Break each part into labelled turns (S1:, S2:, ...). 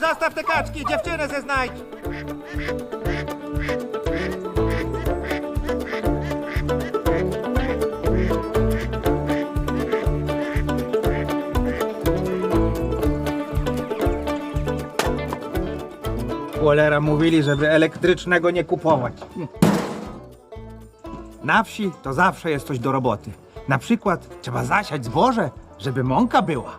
S1: Zostaw te kaczki, dziewczynę ze znajdź! Cholera mówili, żeby elektrycznego nie kupować. Hm. Na wsi to zawsze jest coś do roboty. Na przykład trzeba zasiać zboże, żeby mąka była.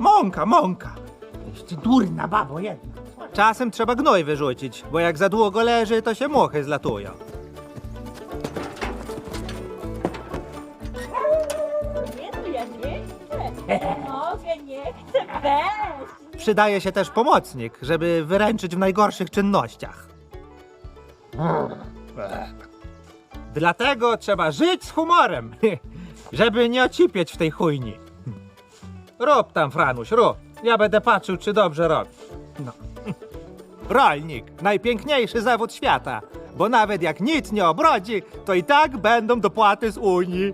S1: Mąka, mąka.
S2: Ty durna babo jedna.
S1: Czasem trzeba gnoj wyrzucić, bo jak za długo leży, to się muchy zlatują.
S3: Nie, no ja nie chcę. Mogę, nie chcę.
S1: Przydaje się też pomocnik, żeby wyręczyć w najgorszych czynnościach. Dlatego trzeba żyć z humorem, żeby nie ocipieć w tej chujni. Rób tam, Franuś, rób. Ja będę patrzył, czy dobrze robisz. No. Rolnik, najpiękniejszy zawód świata, bo nawet jak nic nie obrodzi, to i tak będą dopłaty z Unii.